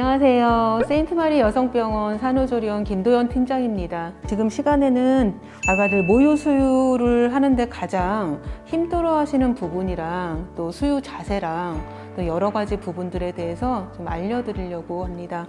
안녕하세요. 세인트마리 여성병원 산후조리원 김도연 팀장입니다. 지금 시간에는 아가들 모유 수유를 하는데 가장 힘들어 하시는 부분이랑 또 수유 자세랑 또 여러 가지 부분들에 대해서 좀 알려드리려고 합니다.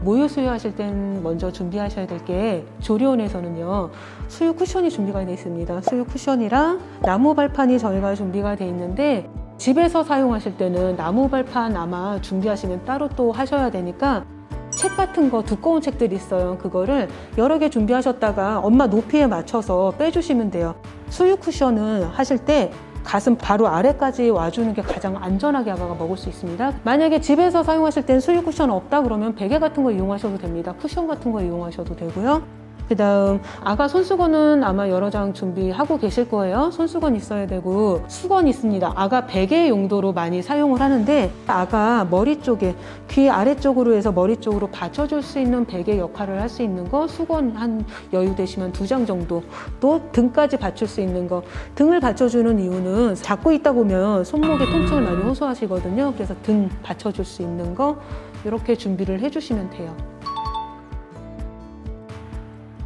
모유 수유하실 땐 먼저 준비하셔야 될 게 조리원에서는요 수유 쿠션이 준비가 되어 있습니다. 수유 쿠션이랑 나무 발판이 저희가 준비가 되어 있는데 집에서 사용하실 때는 나무 발판 아마 준비하시면 따로 또 하셔야 되니까 책 같은 거 두꺼운 책들이 있어요. 그거를 여러 개 준비하셨다가 엄마 높이에 맞춰서 빼주시면 돼요. 수유 쿠션은 하실 때 가슴 바로 아래까지 와주는 게 가장 안전하게 아가가 먹을 수 있습니다. 만약에 집에서 사용하실 땐 수유 쿠션 없다 그러면 베개 같은 거 이용하셔도 됩니다. 쿠션 같은 거 이용하셔도 되고요. 그 다음 아가 손수건은 아마 여러 장 준비하고 계실 거예요. 손수건 있어야 되고 수건 있습니다. 아가 베개 용도로 많이 사용을 하는데 아가 머리 쪽에 귀 아래쪽으로 해서 머리 쪽으로 받쳐줄 수 있는 베개 역할을 할 수 있는 거 수건 한 여유 되시면 두 장 정도 또 등까지 받칠 수 있는 거 등을 받쳐주는 이유는 잡고 있다 보면 손목에 통증을 많이 호소하시거든요. 그래서 등 받쳐줄 수 있는 거 이렇게 준비를 해주시면 돼요.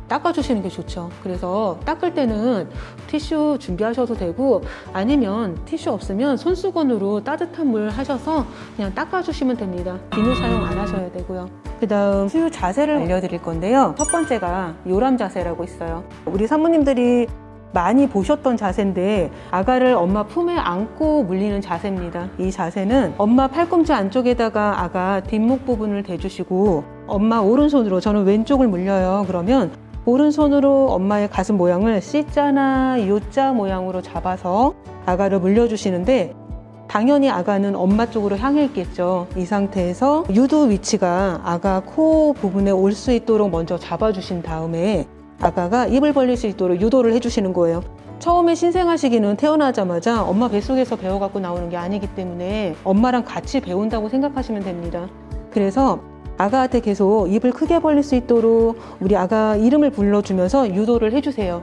닦아주시는 게 좋죠. 그래서 닦을 때는 티슈 준비하셔도 되고 아니면 티슈 없으면 손수건으로 따뜻한 물 하셔서 그냥 닦아주시면 됩니다. 비누 사용 안 하셔야 되고요. 그 다음 수유 자세를 알려드릴 건데요. 첫 번째가 요람 자세라고 있어요. 우리 사모님들이 많이 보셨던 자세인데 아가를 엄마 품에 안고 물리는 자세입니다. 이 자세는 엄마 팔꿈치 안쪽에다가 아가 뒷목 부분을 대주시고 엄마 오른손으로 저는 왼쪽을 물려요. 그러면 오른손으로 엄마의 가슴 모양을 C자나 U자 모양으로 잡아서 아가를 물려주시는데 당연히 아가는 엄마 쪽으로 향해 있겠죠. 이 상태에서 유도 위치가 아가 코 부분에 올 수 있도록 먼저 잡아주신 다음에 아가가 입을 벌릴 수 있도록 유도를 해주시는 거예요. 처음에 신생아시기는 태어나자마자 엄마 뱃속에서 배워갖고 나오는 게 아니기 때문에 엄마랑 같이 배운다고 생각하시면 됩니다. 그래서 아가한테 계속 입을 크게 벌릴 수 있도록 우리 아가 이름을 불러주면서 유도를 해주세요.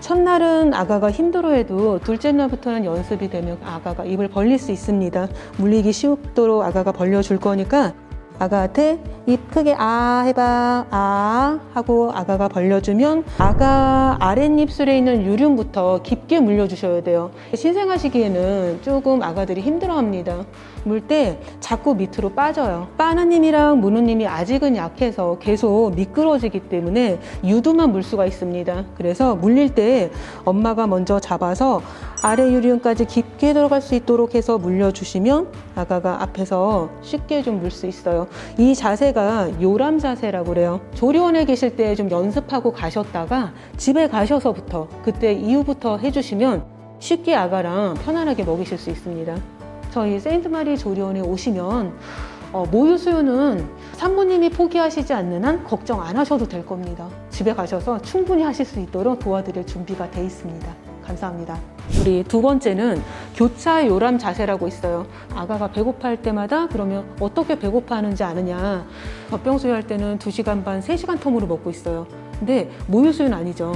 첫날은 아가가 힘들어해도 둘째 날부터는 연습이 되면 아가가 입을 벌릴 수 있습니다. 물리기 쉽도록 아가가 벌려줄 거니까 아가한테 입 크게 아 해봐 아 하고 아가가 벌려주면 아가 아랫입술에 있는 유륜부터 깊게 물려주셔야 돼요. 신생아시기에는 조금 아가들이 힘들어합니다. 물 때 자꾸 밑으로 빠져요. 빠느님이랑 무느님이 아직은 약해서 계속 미끄러지기 때문에 유두만 물 수가 있습니다. 그래서 물릴 때 엄마가 먼저 잡아서 아래 유륜까지 깊게 들어갈 수 있도록 해서 물려주시면 아가가 앞에서 쉽게 좀 물 수 있어요 이 자세가 요람 자세라고 그래요. 조리원에 계실 때 좀 연습하고 가셨다가 집에 가셔서부터 그때 이후부터 해주시면 쉽게 아가랑 편안하게 먹이실 수 있습니다. 저희 세인트마리 조리원에 오시면 어, 모유 수유는 산모님이 포기하시지 않는 한 걱정 안 하셔도 될 겁니다. 집에 가셔서 충분히 하실 수 있도록 도와드릴 준비가 돼 있습니다. 감사합니다. 우리 두 번째는 교차 요람 자세라고 있어요. 아가가 배고파할 때마다 그러면 어떻게 배고파하는지 아느냐. 젖병 수유할 때는 2시간 반, 3시간 텀으로 먹고 있어요. 근데 모유 수유는 아니죠.